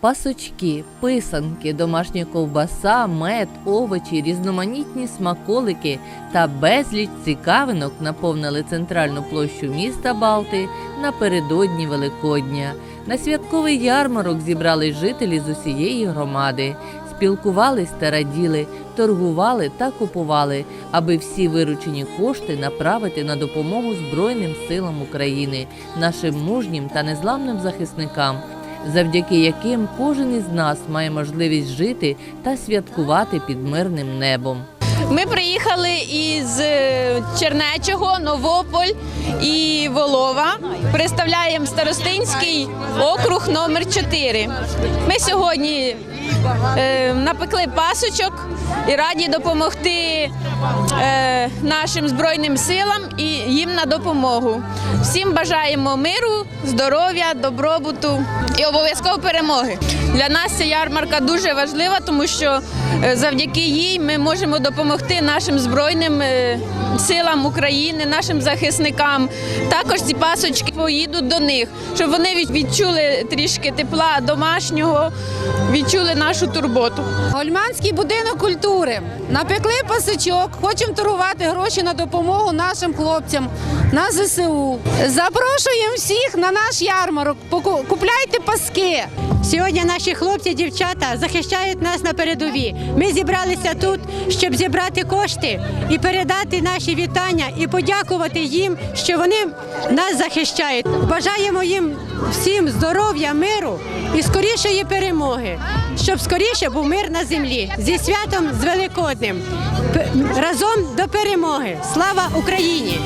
Пасочки, писанки, домашня ковбаса, мед, овочі, різноманітні смаколики та безліч цікавинок наповнили центральну площу міста Балти напередодні Великодня. На святковий ярмарок зібрались жителі з усієї громади, спілкувались та раділи, торгували та купували, аби всі виручені кошти направити на допомогу Збройним силам України, нашим мужнім та незламним захисникам завдяки яким кожен із нас має можливість жити та святкувати під мирним небом. Ми приїхали із е, Чернечого, Новополь і Волова. Представляємо Старостинський округ номер 4 Ми сьогодні е, напекли пасочок і раді допомогти е, нашим збройним силам і їм на допомогу. Всім бажаємо миру, здоров'я, добробуту і обов'язково перемоги. Для нас ця ярмарка дуже важлива, тому що завдяки їй ми можемо допомогти нашим збройним е, силам України, нашим захисникам. Також ці пасочки поїдуть до них, щоб вони відчули трішки тепла домашнього, відчули нашу турботу. Гольманський будинок культури. Напекли пасочок, хочемо торгувати гроші на допомогу нашим хлопцям на ЗСУ. Запрошуємо всіх на наш ярмарок. Купляйте паски. Сьогодні наші хлопці, дівчата захищають нас на передові. Ми зібралися тут, щоб зібрати кошти і передати наші вітання і подякувати їм, що вони нас захищають. Бажаємо їм всім здоров'я, миру і скорішої перемоги, щоб скоріше був мир на землі. Зі святом з Великодним. Разом до перемоги. Слава Україні!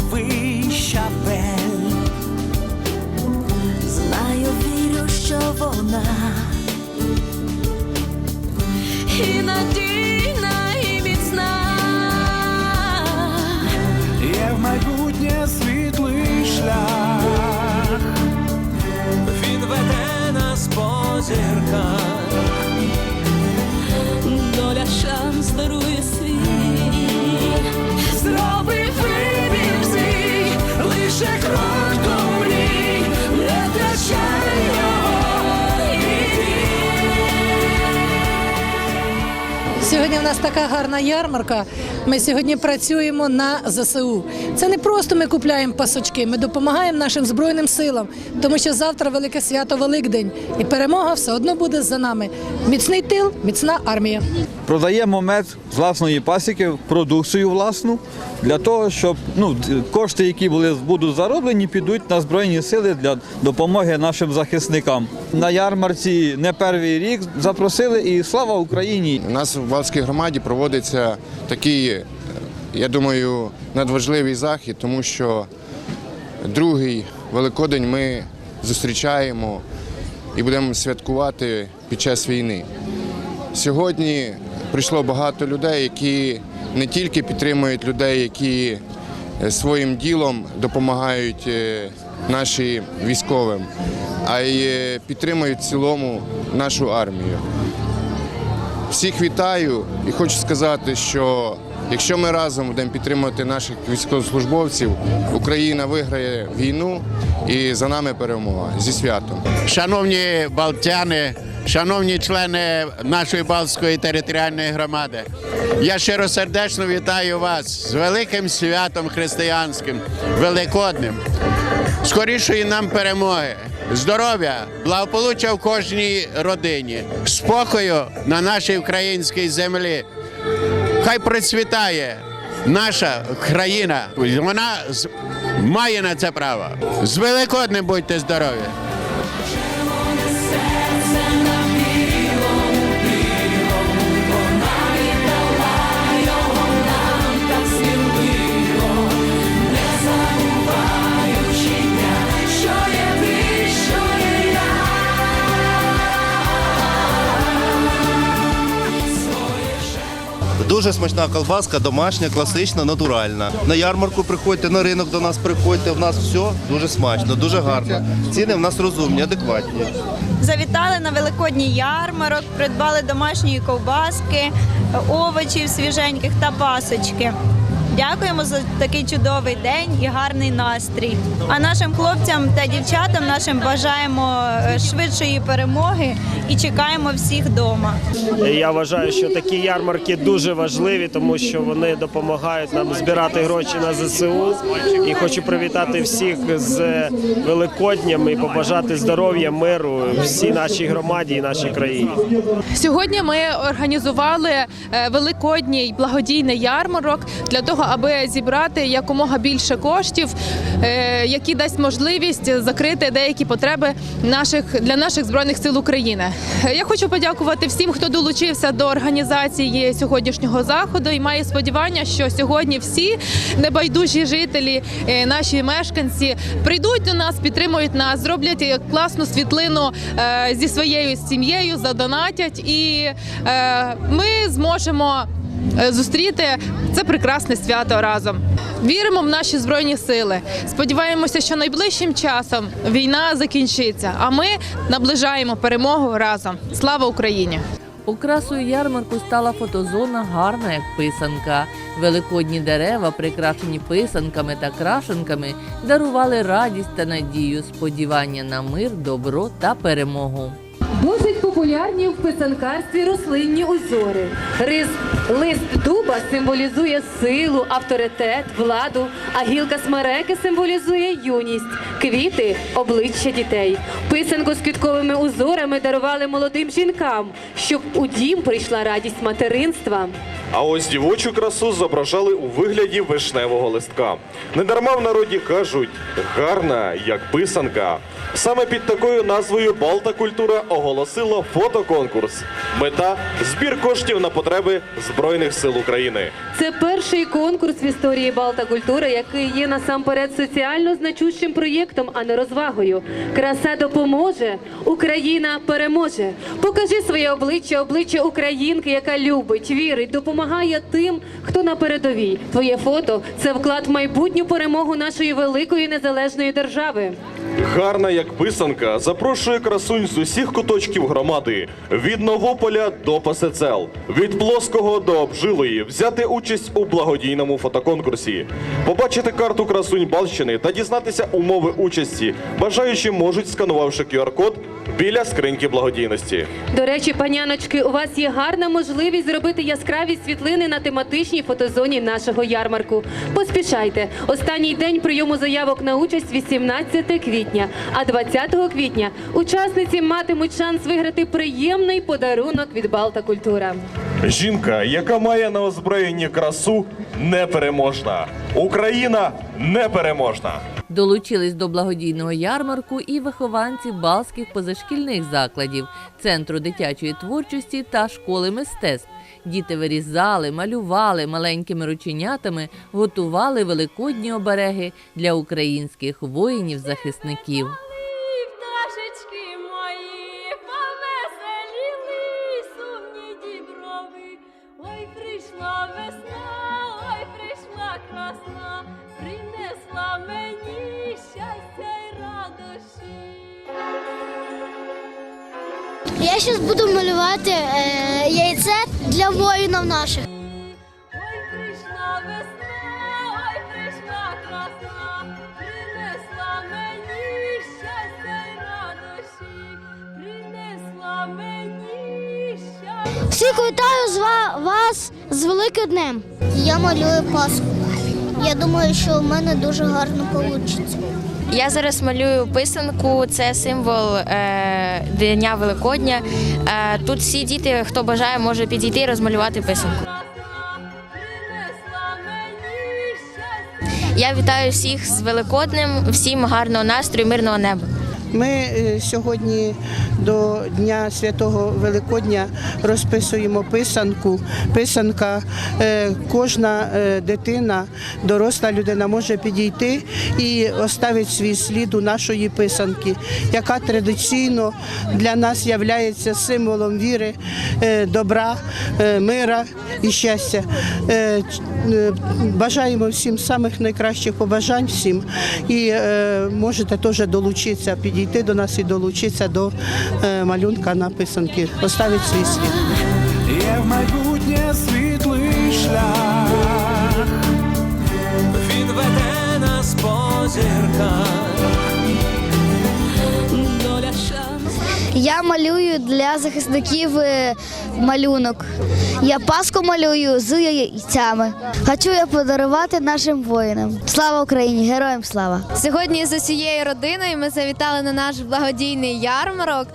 Новий щабель. Знаю, вірю, що вона і надійна, і міцна. Є в майбутнє світлий шлях, він веде нас по зірках. В нас така гарна ярмарка. Ми сьогодні працюємо на ЗСУ. Це не просто ми купляємо пасочки, ми допомагаємо нашим збройним силам, тому що завтра велике свято Великдень, і перемога все одно буде за нами. Міцний тил, міцна армія. Продаємо мед з власної пасіки, продукцію власну, для того, щоб ну, кошти, які були, будуть зароблені, підуть на Збройні сили для допомоги нашим захисникам. На ярмарці не перший рік запросили і слава Україні! У нас в Балтській громаді проводиться такий, я думаю, надважливий захід, тому що другий Великодень ми зустрічаємо і будемо святкувати під час війни. Сьогодні прийшло багато людей, які не тільки підтримують людей, які е, своїм ділом допомагають е, нашим військовим, а й е, підтримують в цілому нашу армію. Всіх вітаю і хочу сказати, що якщо ми разом будемо підтримувати наших військовослужбовців, Україна виграє війну і за нами перемога зі святом. Шановні балтяни, шановні члени нашої Балтської територіальної громади, я щиросердечно вітаю вас з великим святом християнським, великодним, скорішої нам перемоги, здоров'я, благополуччя в кожній родині, спокою на нашій українській землі. Хай процвітає наша країна. Вона має на це право. З Великодним будьте здорові! Дуже смачна колбаска, домашня, класична, натуральна. На ярмарку приходьте, на ринок до нас приходьте. У нас все дуже смачно, дуже гарно. Ціни в нас розумні, адекватні. Завітали на великодній ярмарок, придбали домашньої ковбаски, овочів свіженьких та пасочки. Дякуємо за такий чудовий день і гарний настрій. А нашим хлопцям та дівчатам нашим бажаємо е, швидшої перемоги і чекаємо всіх вдома. Я вважаю, що такі ярмарки дуже важливі, тому що вони допомагають нам збирати гроші на ЗСУ. І хочу привітати всіх з Великодням і побажати здоров'я, миру всій нашій громаді і нашій країні. Сьогодні ми організували е, великодній благодійний ярмарок для того, аби зібрати якомога більше коштів, е, які дасть можливість закрити деякі потреби наших для наших збройних сил України. Е, Я хочу подякувати всім, хто долучився до організації сьогоднішнього заходу, і маю сподівання, що сьогодні всі небайдужі жителі, е, наші мешканці прийдуть до нас, підтримують нас, зроблять класну світлину зі своєю сім'єю, задонатять, і ми зможемо зустріти це прекрасне свято разом. Віримо в наші збройні сили. Сподіваємося, що найближчим часом війна закінчиться, а ми наближаємо перемогу разом. Слава Україні! Окрасою ярмарку стала фотозона гарна як писанка. Великодні дерева, прикрашені писанками та крашенками, дарували радість та надію, сподівання на мир, добро та перемогу. Досить популярні в писанкарстві рослинні узори. Рис, лист дуба символізує силу, авторитет, владу, а гілка смереки символізує юність, квіти обличчя дітей. Писанку з квітковими узорами дарували молодим жінкам, щоб у дім прийшла радість материнства. А ось дівочу красу зображали у вигляді вишневого листка. Недарма в народі кажуть гарна, як писанка. Саме під такою назвою Балта культура оголосила фотоконкурс. Мета збір коштів на потреби Збройних сил України. Це перший конкурс в історії Балта культури, який є насамперед соціально значущим проєктом, а не розвагою. Краса допоможе, Україна переможе. Покажи своє обличчя, обличчя українки, яка любить, вірить, допомагає тим, хто на передовій. Твоє фото це вклад в майбутню перемогу нашої великої незалежної держави. Гарна як писанка запрошує красунь з усіх куточків громади від Новополя до Пасецел, від Плоского до Обжилої взяти участь у благодійному фотоконкурсі, побачити карту красунь Балщини та дізнатися умови участі. Бажаючі можуть сканувавши QR-код біля скриньки благодійності. До речі, паняночки, у вас є гарна можливість зробити яскраві світлини на тематичній фотозоні нашого ярмарку. Поспішайте. Останній день прийому заявок на участь 18 квітня. А 20 квітня учасниці матимуть шанс виграти приємний подарунок від Балта Культура. Жінка, яка має на озброєнні красу, непереможна. Україна непереможна. Долучились до благодійного ярмарку і вихованці балських позашкільних закладів, центру дитячої творчості та школи мистецтв. Діти вирізали, малювали маленькими рученятами, готували великодні обереги для українських воїнів-захисників. Я зараз буду малювати е, яйце для воїнів наших. Ой, прийшла весна, ой, прийшла красна, принесла мені щастя й радощі, принесла мені щастя. Всіх вітаю з ва- вас з великим днем. Я малюю паску. Я думаю, що в мене дуже гарно вийде. Я зараз малюю писанку, це символ е, Дня Великодня. Е, тут всі діти, хто бажає, може підійти і розмалювати писанку. Я вітаю всіх з Великоднем, всім гарного настрою, мирного неба. Ми е, сьогодні до Дня Святого Великодня розписуємо писанку. Писанка е, кожна е, дитина, доросла людина може підійти і оставити свій слід у нашої писанки, яка традиційно для нас є символом віри, добра, мира і щастя. Бажаємо всім самих найкращих побажань всім. І можете теж долучитися, підійти до нас і долучитися до е, малюнка на писанки, поставити свій світ. Є в майбутнє світлий шлях, він веде нас по. Я малюю для захисників е, малюнок. Я паску малюю з яйцями. Хочу я подарувати нашим воїнам. Слава Україні! Героям слава! Сьогодні з усією родиною ми завітали на наш благодійний ярмарок.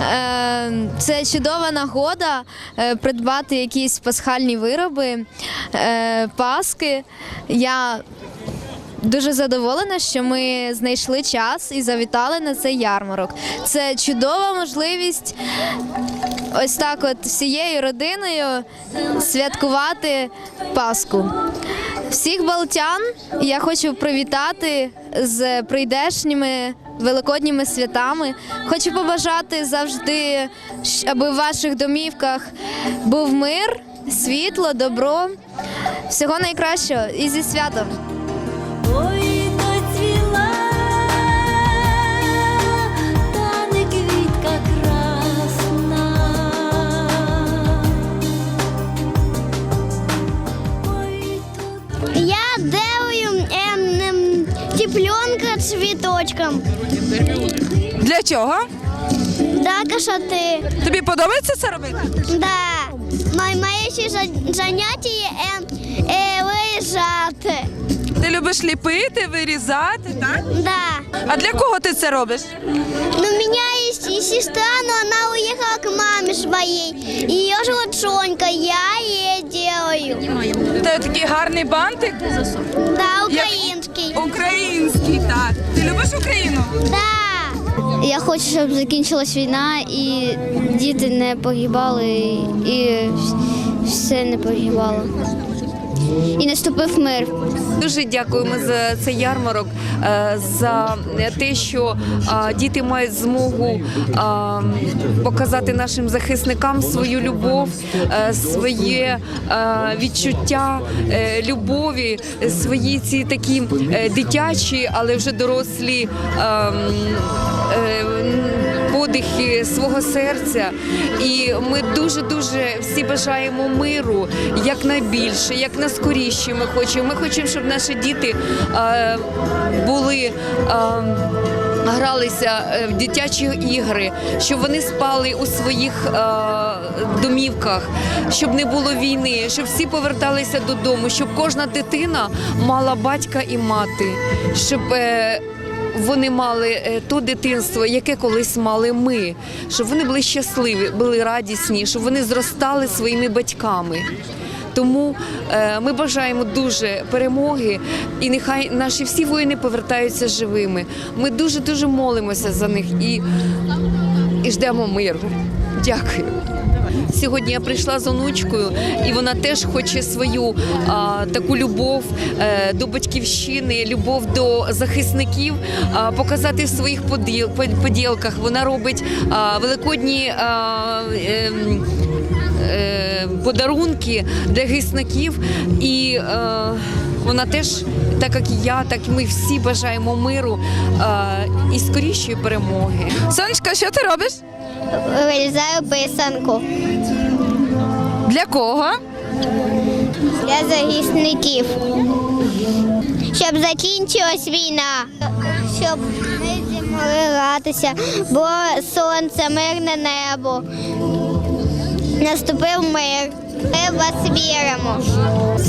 Е, Це чудова нагода е, придбати якісь пасхальні вироби, паски. Я Дуже задоволена, що ми знайшли час і завітали на цей ярмарок. Це чудова можливість ось так, от всією родиною святкувати Пасху. Всіх балтян я хочу привітати з прийдешніми великодніми святами. Хочу побажати завжди, аби в ваших домівках був мир, світло, добро. Всього найкращого і зі святом! Цвіточком. Для чого? Да, кашати. Тобі подобається це робити? Да. Моє, моє ще за- заняття ем, е, виїжджати. Ти любиш ліпити, вирізати, так? Да. А для кого ти це робиш? Ну, у меня есть и сестра, но она уехала к маме своей. Ее зовут Сонька, я ей делаю. Це такий гарний бантик. Да, украинский. Український, так. Ти любиш Україну? Да. Я хочу, щоб закінчилась війна і діти не погибали, і все не погибало. І наступив мир. Дуже дякуємо за цей ярмарок, е, за те, що е, діти мають змогу е, показати нашим захисникам свою любов, своє відчуття любові, свої ці такі дитячі, але вже дорослі. Подихи свого серця, і ми дуже дуже всі бажаємо миру якнайбільше, як наскоріше. Ми хочемо. Ми хочемо, щоб наші діти е, були. Е, Гралися е, в дитячі ігри, щоб вони спали у своїх е, домівках, щоб не було війни, щоб всі поверталися додому, щоб кожна дитина мала батька і мати, щоб е, вони мали е, то дитинство, яке колись мали ми, щоб вони були щасливі, були радісні, щоб вони зростали своїми батьками. Тому е, ми бажаємо дуже перемоги, і нехай наші всі воїни повертаються живими. Ми дуже дуже молимося за них і, і ждемо миру. Дякую. Сьогодні я прийшла з онучкою, і вона теж хоче свою а, таку любов е, до батьківщини, любов до захисників а, показати в своїх поділ, поділках. Вона робить а, великодні. А, ем, е, подарунки для гисників. І е, вона теж, так як я, так і ми всі бажаємо миру е, і скорішої перемоги. Сонечка, що ти робиш? Вирізаю писанку Для кого? для захисників. Щоб закінчилась війна. Щоб ми змогли гратися, бо сонце, мирне небо. Наступив мир. Ми в вас віримо.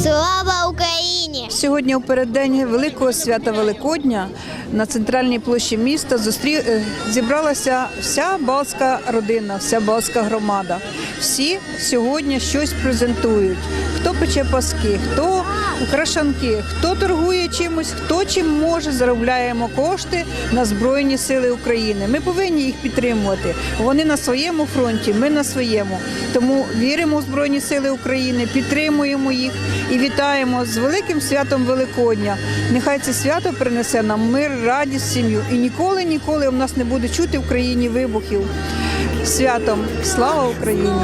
Слава Україні! Сьогодні у переддень великого свята Великодня на центральній площі міста зустрі... е, зібралася вся балтська родина, вся балтська громада. Всі сьогодні щось презентують. Хто пече паски, хто крашанки. Хто торгує чимось, хто чим може, заробляємо кошти на Збройні Сили України. Ми повинні їх підтримувати. Вони на своєму фронті, ми на своєму. Тому віримо в Збройні Сили України, підтримуємо їх і вітаємо з великим святом Великодня. Нехай це свято принесе нам мир, радість, сім'ю. І ніколи, ніколи у нас не буде чути в країні вибухів. Святом! Слава Україні!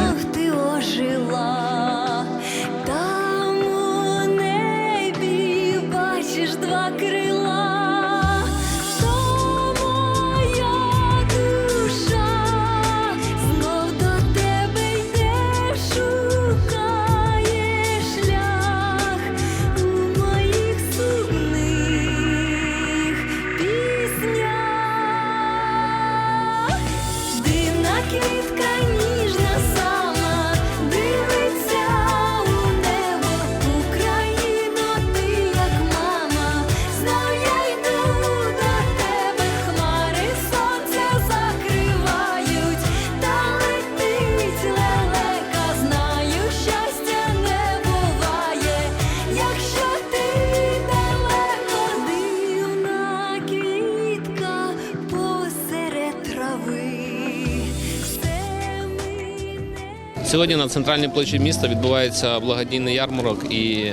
Сьогодні на центральній площі міста відбувається благодійний ярмарок і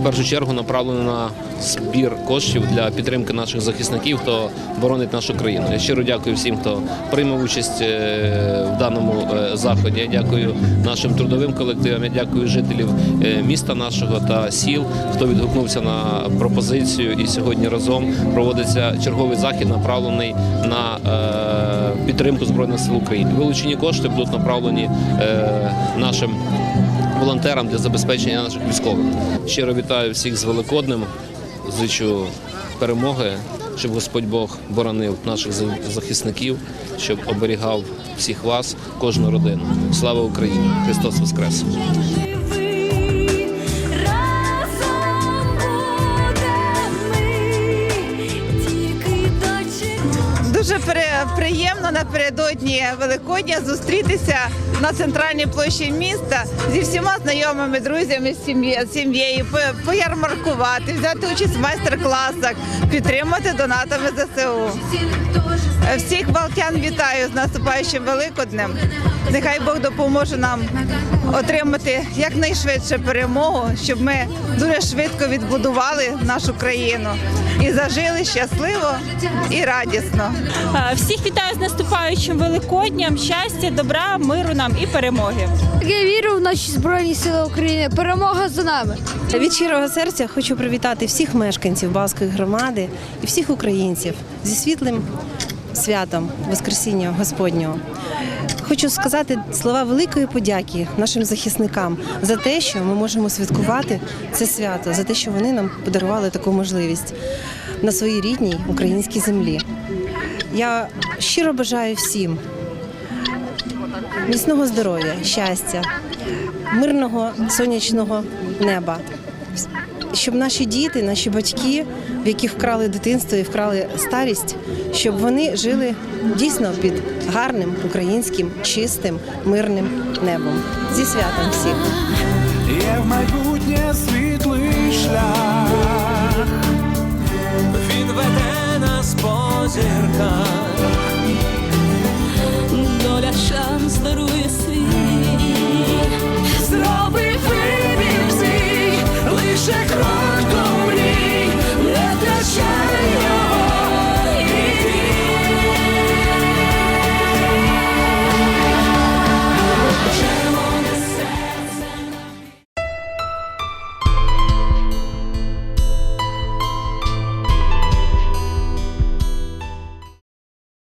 в першу чергу направлено на збір коштів для підтримки наших захисників, хто боронить нашу країну. Я щиро дякую всім, хто приймав участь е, в даному е, заході. Я дякую нашим трудовим колективам. Я дякую жителів е, міста нашого та сіл, хто відгукнувся на пропозицію. І сьогодні разом проводиться черговий захід, направлений на підтримку збройних сил України. Вилучені кошти будуть направлені е, нашим волонтерам для забезпечення наших військових. Щиро вітаю всіх з Великоднем. Зичу перемоги, щоб Господь Бог боронив наших за- захисників, щоб оберігав всіх вас, кожну родину. Слава Україні! Христос Воскрес! Приємно напередодні Великодня зустрітися на центральній площі міста зі всіма знайомими друзями, з сім'єю, поярмаркувати, взяти участь в майстер-класах, підтримати донатами ЗСУ. Всіх балтян вітаю з наступаючим Великоднем. Нехай Бог допоможе нам отримати якнайшвидше перемогу, щоб ми дуже швидко відбудували нашу країну і зажили щасливо і радісно. Всіх вітаю з наступаючим Великодням, щастя, добра, миру нам і перемоги. Я вірю в наші Збройні Сили України. Перемога за нами. Від щирого серця хочу привітати всіх мешканців Балської громади і всіх українців зі світлим святом Воскресіння Господнього. Хочу сказати слова великої подяки нашим захисникам за те, що ми можемо святкувати це свято, за те, що вони нам подарували таку можливість на своїй рідній українській землі. Я щиро бажаю всім міцного здоров'я, щастя, мирного сонячного неба. Щоб наші діти, наші батьки, в яких вкрали дитинство і вкрали старість, щоб вони жили дійсно під гарним українським, чистим, мирним небом. Зі святом всіх! Є в майбутнє світлий шлях,